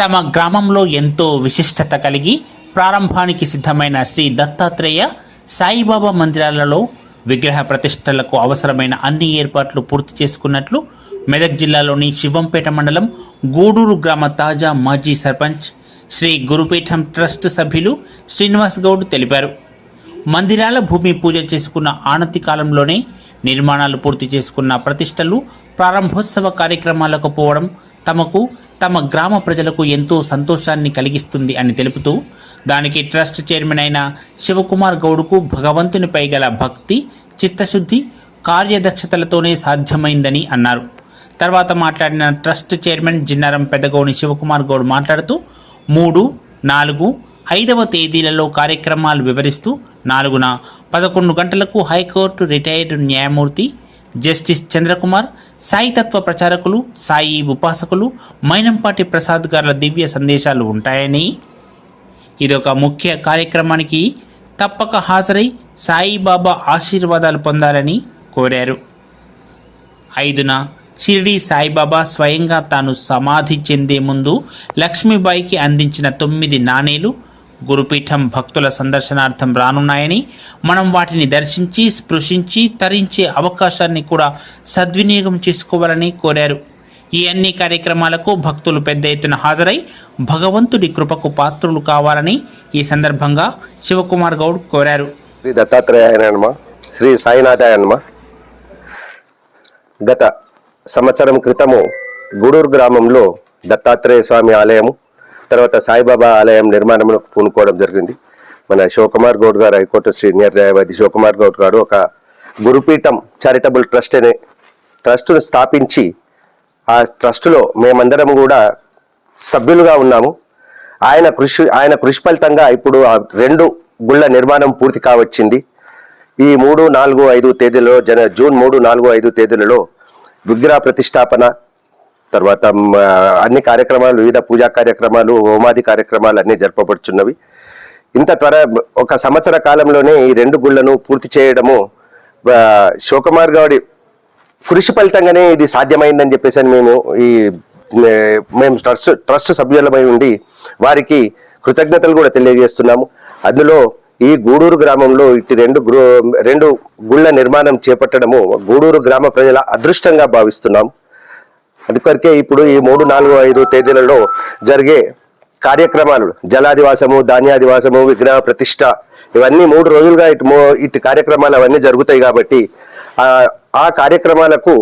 తమ గ్రామంలో ఎంతో విశిష్టత కలిగి ప్రారంభానికి సిద్ధమైన శ్రీ దత్తాత్రేయ సాయిబాబా మందిరాలలో విగ్రహ ప్రతిష్టలకు అవసరమైన అన్ని ఏర్పాట్లు పూర్తి చేసుకున్నట్లు మెదక్ జిల్లాలోని శివంపేట మండలం గూడూరు గ్రామ తాజా మాజీ సర్పంచ్ శ్రీ గురుపీఠం ట్రస్ట్ సభ్యులు శ్రీనివాస్ గౌడ్ తెలిపారు. మందిరాల భూమి పూజ చేసుకున్న ఆనతి కాలంలోనే నిర్మాణాలు పూర్తి చేసుకున్న ప్రతిష్టలు ప్రారంభోత్సవ కార్యక్రమాలకు పోవడం తమకు తమ గ్రామ ప్రజలకు ఎంతో సంతోషాన్ని కలిగిస్తుంది అని తెలుపుతూ దానికి ట్రస్ట్ చైర్మన్ అయిన శివకుమార్ గౌడ్కు భగవంతునిపై గల భక్తి చిత్తశుద్ధి కార్యదక్షతలతోనే సాధ్యమైందని అన్నారు. తర్వాత మాట్లాడిన ట్రస్ట్ చైర్మన్ జిన్నారం పెద్దగౌని శివకుమార్ గౌడ్ మాట్లాడుతూ మూడు నాలుగు ఐదవ తేదీలలో కార్యక్రమాలు వివరిస్తూ నాలుగున పదకొండు గంటలకు హైకోర్టు రిటైర్డ్ న్యాయమూర్తి జస్టిస్ చంద్రకుమార్ సాయి తత్వ ప్రచారకులు సాయి ఉపాసకులు మైనంపాటి ప్రసాద్ గారుల దివ్య సందేశాలు ఉంటాయని. ఇదొక ముఖ్య కార్యక్రమానికి తప్పక హాజరై సాయిబాబా ఆశీర్వాదాలు పొందాలని కోరారు. ఐదున షిరిడి సాయిబాబా స్వయంగా తాను సమాధి చెందే ముందు లక్ష్మీబాయికి అందించిన తొమ్మిది నాణేలు గురుపీఠం భక్తుల సందర్శనార్థం రానున్నాయని మనం వాటిని దర్శించి స్పృశించి తరించే అవకాశాన్ని కూడా సద్వినియోగం చేసుకోవాలని కోరారు. ఈ అన్ని కార్యక్రమాలకు భక్తులు పెద్ద ఎత్తున హాజరై భగవంతుడి కృపకు పాత్రులు కావాలని ఈ సందర్భంగా శివకుమార్ గౌడ్ కోరారు. శ్రీ దత్తాత్రేయాయ శ్రీ సాయినాథాయనమ గత సంవత్సరం క్రితము గూడూరు గ్రామంలో దత్తాత్రేయ స్వామి ఆలయము తర్వాత సాయిబాబా ఆలయం నిర్మాణం పూనుకోవడం జరిగింది. మన శివకుమార్ గౌడ్ గారు హైకోర్టు సీనియర్ న్యాయవాది శివకుమార్ గౌడ్ గారు ఒక గురుపీఠం చారిటబుల్ ట్రస్ట్ అనే ట్రస్టును స్థాపించి ఆ ట్రస్టులో మేమందరం కూడా సభ్యులుగా ఉన్నాము. ఆయన కృషి ఆయన కృషి ఫలితంగా ఇప్పుడు ఆ రెండు గుళ్ళ నిర్మాణం పూర్తి కావచ్చింది. ఈ మూడు నాలుగు ఐదు తేదీలలో జన జూన్ మూడు నాలుగు ఐదు తేదీలలో విగ్రహ ప్రతిష్టాపన తర్వాత అన్ని కార్యక్రమాలు వివిధ పూజా కార్యక్రమాలు హోమాది కార్యక్రమాలు అన్ని జరపబడుచున్నవి. ఇంత త్వర ఒక సంవత్సర కాలంలోనే ఈ రెండు గుళ్ళను పూర్తి చేయడము ఆ, కృషి ఫలితంగానే ఇది సాధ్యమైందని చెప్పేసి అని మేము ఈ మేము ట్రస్ట్ ట్రస్ట్ సభ్యులమై ఉండి వారికి కృతజ్ఞతలు కూడా తెలియజేస్తున్నాము. అందులో ఈ గూడూరు గ్రామంలో ఇటు రెండు గృ రెండు గుళ్ళ నిర్మాణం చేపట్టడము గూడూరు గ్రామ ప్రజల అదృష్టంగా భావిస్తున్నాం. అందుకొరకే ఇప్పుడు ఈ మూడు నాలుగు ఐదు తేదీలలో జరిగే కార్యక్రమాలు జలాదివాసము ధాన్యాదివాసము విగ్రహ ప్రతిష్ట ఇవన్నీ మూడు రోజులుగా ఇటు ఇటు కార్యక్రమాలు అవన్నీ జరుగుతాయి కాబట్టి ఆ కార్యక్రమాలకు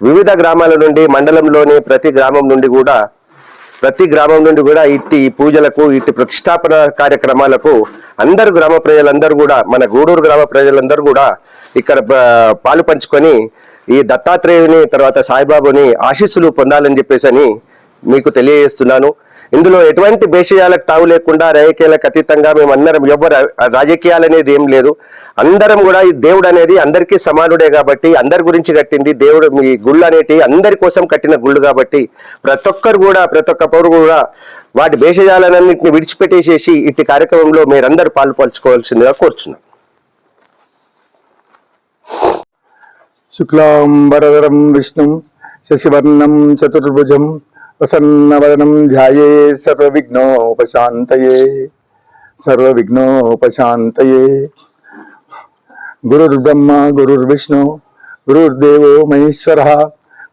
వివిధ గ్రామాల నుండి మండలంలోని ప్రతి గ్రామం నుండి కూడా ప్రతి గ్రామం నుండి కూడా ఇట్టి పూజలకు ఇట్టి ప్రతిష్టాపన కార్యక్రమాలకు అందరు గ్రామ ప్రజలందరూ కూడా మన గూడూరు గ్రామ ప్రజలందరూ కూడా ఇక్కడ పాలు పంచుకొని ఈ దత్తాత్రేయుని తర్వాత సాయిబాబుని ఆశీస్సులు పొందాలని చెప్పేసి అని మీకు తెలియజేస్తున్నాను. ఇందులో ఎటువంటి భేషజాలకు తావు లేకుండా రాజకీయాలకు అతీతంగా మేము అందరం ఎవరు రాజకీయాలు అనేది ఏం లేదు. అందరం కూడా ఈ దేవుడు అనేది అందరికీ సమానుడే కాబట్టి అందరి గురించి కట్టింది దేవుడు. మీ గుళ్ళు అనేటి అందరి కోసం కట్టిన గుళ్ళు కాబట్టి ప్రతి ఒక్కరు కూడా ప్రతి ఒక్క పౌరు కూడా వాటి భేషజాలన్నింటిని విడిచిపెట్టేసేసి ఇట్టి కార్యక్రమంలో మీరందరూ పాల్పంచుకోవాల్సిందిగా కోరుచున్నాం. శుక్లాంబరధరం విష్ణుం శశివర్ణం చతుర్భుజం ప్రసన్నవదనం ధ్యాయే సర్వవిఘ్నోపశాంతయే సర్వవిఘ్నోపశాంతయే గురుర్బ్రహ్మ గురుర్విష్ణు గురుర్దేవో మహేశ్వర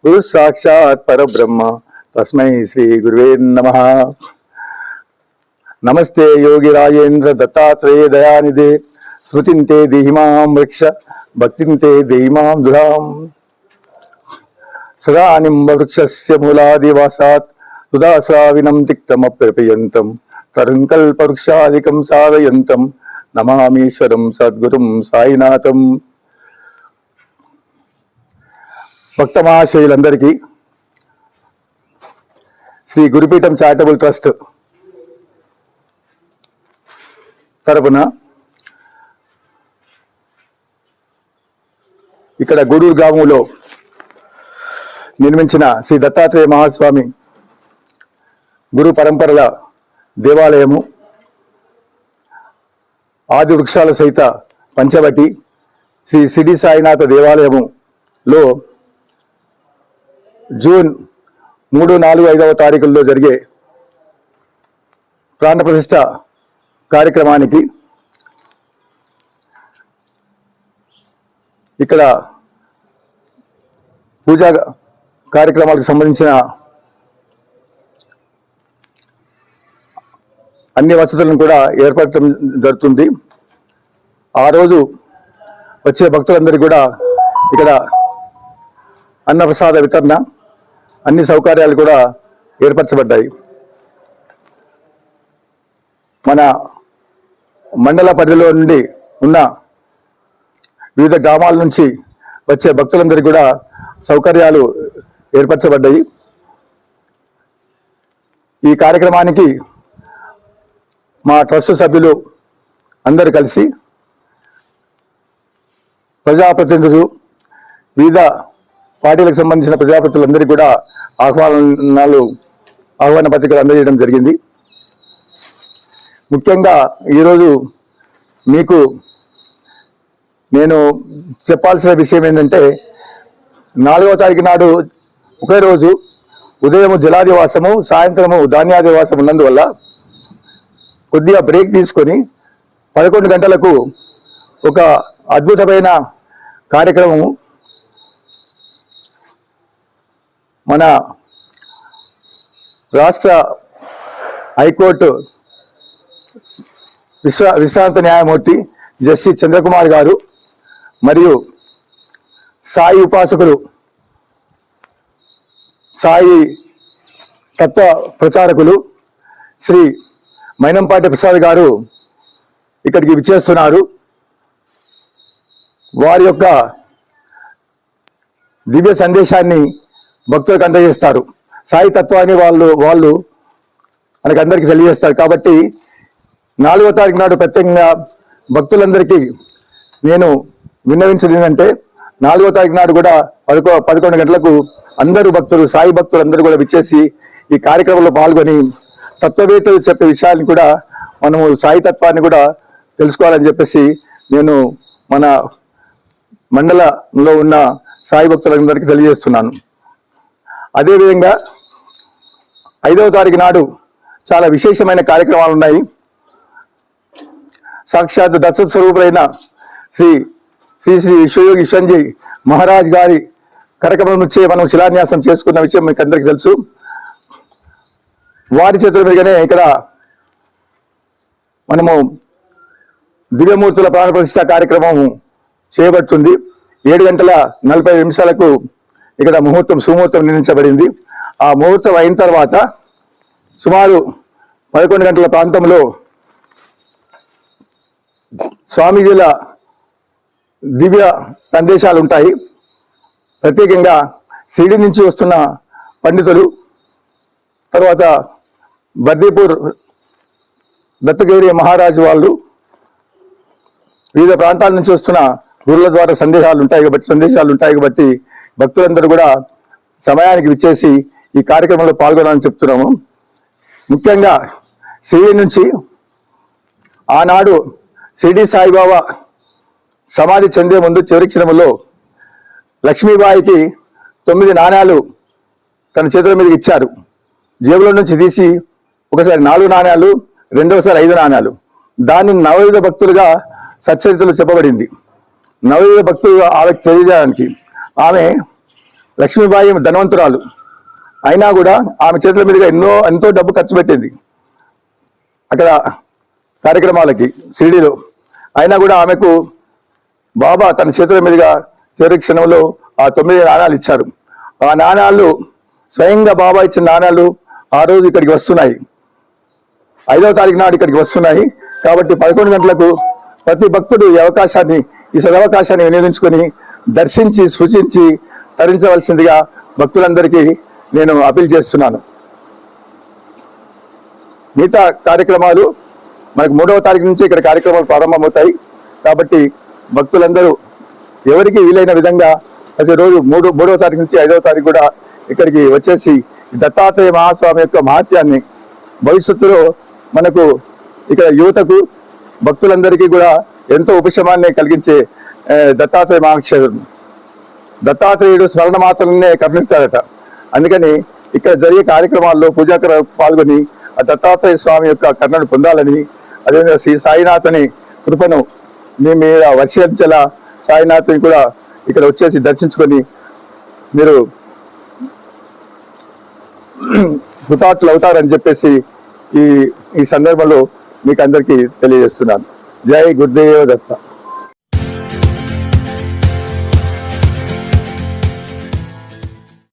గురు సాక్షాత్ పరబ్రహ్మ తస్మై శ్రీ గురువే నమ నమస్తే యోగి రాజేంద్ర దత్తాత్రేయ దయానిధే స్మృతింతే దేహిమాం వృక్ష భక్తింతే దేహిమాం దురాం. సదా నింబవృక్షస్య మూలాదివాసాత్ సుదాశ్రావినం తిక్తమప్రపయంతం తరుం కల్పవృక్షాదికం సాధయంతం నమామీశ్వరం సద్గురుం సాయినాథం. భక్తమాశయులందరికీ శ్రీ గురుపీఠం చారిటబుల్ ట్రస్ట్ తరపున ఇక్కడ గూడూరు గ్రామంలో నిర్మించిన శ్రీ దత్తాత్రేయ మహాస్వామి గురు పరంపరల దేవాలయము ఆది వృక్షాల సహిత పంచవటి శ్రీ సిడి సాయినాథ దేవాలయములో జూన్ మూడు నాలుగు ఐదవ తారీఖుల్లో జరిగే ప్రాణప్రతిష్ఠ కార్యక్రమానికి ఇక్కడ పూజా కార్యక్రమాలకు సంబంధించిన అన్ని వసతులను కూడా ఏర్పడటం జరుగుతుంది. ఆ రోజు వచ్చే భక్తులందరికీ కూడా ఇక్కడ అన్నప్రసాద వితరణ అన్ని సౌకర్యాలు కూడా ఏర్పరచబడ్డాయి. మన మండల పరిధిలో నుండి ఉన్న వివిధ గ్రామాల నుంచి వచ్చే భక్తులందరికీ కూడా సౌకర్యాలు ఏర్పరచబడ్డాయి. ఈ కార్యక్రమానికి మా ట్రస్ట్ సభ్యులు అందరు కలిసి ప్రజాప్రతినిధులు వివిధ పార్టీలకు సంబంధించిన ప్రజాప్రతినిధులందరికీ కూడా ఆహ్వానాలు ఆహ్వాన పత్రికలు అందజేయడం జరిగింది. ముఖ్యంగా ఈరోజు మీకు నేను చెప్పాల్సిన విషయం ఏంటంటే నాలుగవ తారీఖు నాడు ఒకే రోజు ఉదయం జలాదివాసము సాయంత్రము ధాన్యాదివాసం ఉన్నందువల్ల కొద్దిగా బ్రేక్ తీసుకొని పదకొండు గంటలకు ఒక అద్భుతమైన కార్యక్రమము మన రాష్ట్ర హైకోర్టు విశ్రా విశ్రాంత న్యాయమూర్తి జస్టిస్ చంద్రకుమార్ గారు మరియు సాయి ఉపాసకులు సాయి తత్వ ప్రచారకులు శ్రీ మైనంపాటి ప్రసాద్ గారు ఇక్కడికి విచ్చేస్తున్నారు. వారి యొక్క దివ్య సందేశాన్ని భక్తులకు అందజేస్తారు. సాయి తత్వాన్ని వాళ్ళు వాళ్ళు మనకు అందరికీ తెలియజేస్తారు. కాబట్టి నాలుగో తారీఖు నాడు ప్రత్యేకంగా భక్తులందరికీ నేను విన్నవించడం ఏంటంటే నాలుగో తారీఖు నాడు కూడా పదకొ పదకొండు గంటలకు అందరూ భక్తులు సాయి భక్తులు అందరూ కూడా విచ్చేసి ఈ కార్యక్రమంలో పాల్గొని తత్వవేత్తలు చెప్పే విషయాన్ని కూడా మనము సాయి తత్వాన్ని కూడా తెలుసుకోవాలని చెప్పేసి నేను మన మండలంలో ఉన్న సాయి భక్తులందరికీ తెలియజేస్తున్నాను. అదేవిధంగా ఐదవ తారీఖు నాడు చాలా విశేషమైన కార్యక్రమాలు ఉన్నాయి. సాక్షాత్ దత్త స్వరూపులైన శ్రీ శ్రీ శ్రీ విశ్వయోగి సంజయ్ మహారాజ్ గారి కార్యక్రమం నుంచే మనం శిలాన్యాసం చేసుకున్న విషయం మీకు అందరికీ తెలుసు. వారి చేతుల మీదనే ఇక్కడ మనము దివ్యమూర్తుల ప్రాణ ప్రతిష్ట కార్యక్రమం చేయబడుతుంది ఏడు గంటల నలభై నిమిషాలకు ఇక్కడ ముహూర్తం సుముహూర్తం నిర్ణయించబడింది. ఆ ముహూర్తం అయిన తర్వాత సుమారు పదకొండు గంటల ప్రాంతంలో స్వామీజీల దివ్య సందేశాలు ఉంటాయి ప్రత్యేకంగా సిడి నుంచి వస్తున్న పండితులు తర్వాత బర్దీపూర్ దత్తగిరి మహారాజు వాళ్ళు వివిధ ప్రాంతాల నుంచి వస్తున్న గురుల ద్వారా సందేశాలు ఉంటాయి కాబట్టి సందేశాలు ఉంటాయి కాబట్టి భక్తులందరూ కూడా సమయానికి విచ్చేసి ఈ కార్యక్రమంలో పాల్గొనాలని చెప్తున్నాము. ముఖ్యంగా సిరి నుంచి ఆనాడు సిడి సాయిబాబా సమాధి చెందే ముందు చివరి క్షణంలో లక్ష్మీబాయికి తొమ్మిది నాణ్యాలు తన చేతుల మీదకి ఇచ్చారు. జేబులో నుంచి తీసి ఒకసారి నాలుగు నాణ్యాలు రెండవసారి ఐదు నాణ్యాలు దాన్ని నవయుధ భక్తులుగా సచ్చరితలు చెప్పబడింది. నవయుధ భక్తులు ఆమెకు తెలియజేయడానికి ఆమె లక్ష్మీబాయి ధనవంతురాలు. అయినా కూడా ఆమె చేతుల మీదుగా ఎన్నో ఎంతో డబ్బు ఖర్చు పెట్టింది అక్కడ కార్యక్రమాలకి షిరిడీలో అయినా కూడా ఆమెకు బాబా తన చేతుల మీదుగా చివరి క్షణంలో ఆ తొమ్మిది నాణాలు ఇచ్చారు. ఆ నాణాలు స్వయంగా బాబా ఇచ్చిన నాణాలు ఆ రోజు ఇక్కడికి వస్తున్నాయి. ఐదవ తారీఖు నాడు ఇక్కడికి వస్తున్నాయి. కాబట్టి పదకొండు గంటలకు ప్రతి భక్తుడు ఈ అవకాశాన్ని ఈ సదవకాశాన్ని వినియోగించుకొని దర్శించి సూచించి తరించవలసిందిగా భక్తులందరికీ నేను అప్పీల్ చేస్తున్నాను. మిగతా కార్యక్రమాలు మనకు మూడవ తారీఖు నుంచి ఇక్కడ కార్యక్రమాలు ప్రారంభమవుతాయి. కాబట్టి భక్తులందరూ ఎవరికి వీలైన విధంగా ప్రతిరోజు మూడు మూడవ తారీఖు నుంచి ఐదవ తారీఖు కూడా ఇక్కడికి వచ్చేసి దత్తాత్రేయ మహాస్వామి యొక్క మహత్యాన్ని భవిష్యత్తులో మనకు ఇక్కడ యువతకు భక్తులందరికీ కూడా ఎంతో ఉపశమాన్ని కలిగించే దత్తాత్రేయ మహాక్షేత్రం. దత్తాత్రేయుడు స్మరణ మాత్రమే కరుణిస్తాడట. అందుకని ఇక్కడ జరిగే కార్యక్రమాల్లో పూజాకర పాల్గొని ఆ దత్తాత్రేయ స్వామి యొక్క కరుణను పొందాలని అదేవిధంగా శ్రీ సాయినాథుని కృపను మీ మీద వర్షించల సాయినాథుని కూడా ఇక్కడ వచ్చేసి దర్శించుకొని మీరు హుతాట్లు అవుతారని చెప్పేసి ఈ ఈ సందర్భంలో మీకు అందరికీ తెలియజేస్తున్నాను. జై గురుదేవ దత్త.